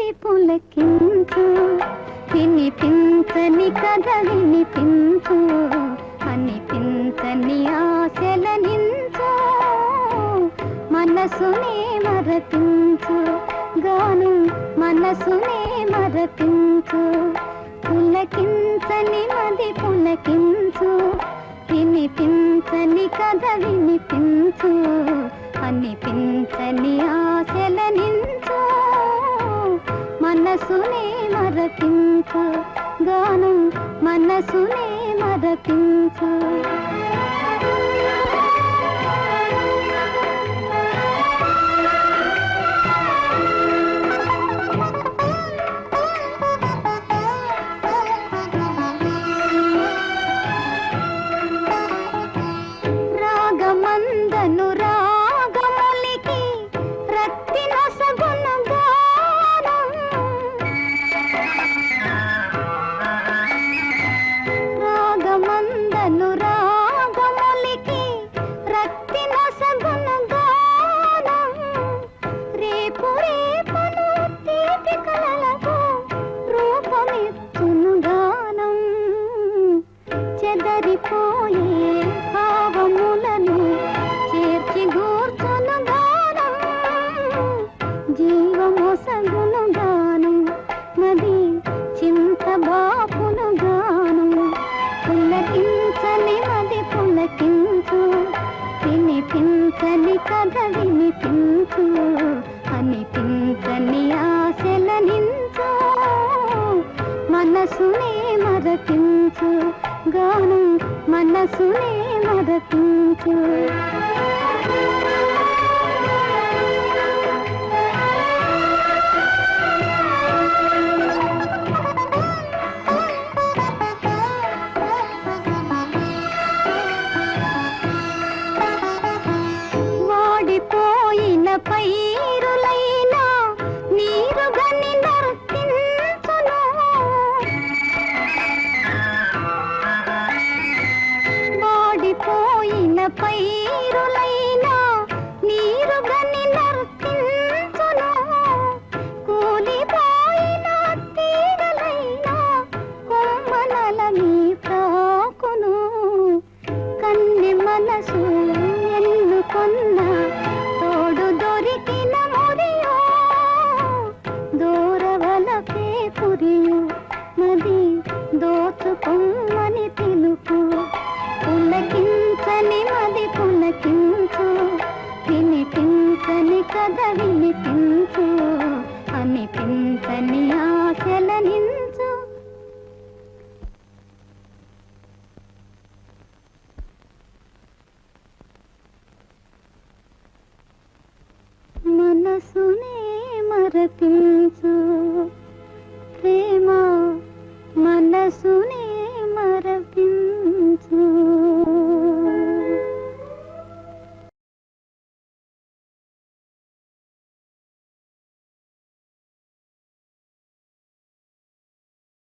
మది పులకించు. వినిపించని కథ వినిపించు అనిపించని ఆశల నించు. మనసునే మరపించు. గాను మనసునే మరపించు. పులకించని మది పులకించు. వినిపించని కథ వినిపించు అనిపించని ఆశల నించు. మనసునే మరపించు గానం మనసునే మరపించు వినిపించని కథ వినిపించు అనిపించని ఆశల నించు. మనసునే మరపించు గానం మనసునే మరపించు. దోచుకొమ్మని తినుకు పులకించని మది పులకించు. వినిపించని కథ వినిపించు. అనిపించని ఆశల నించు. మనసునే మరపించు. ప్రేమ మనసునే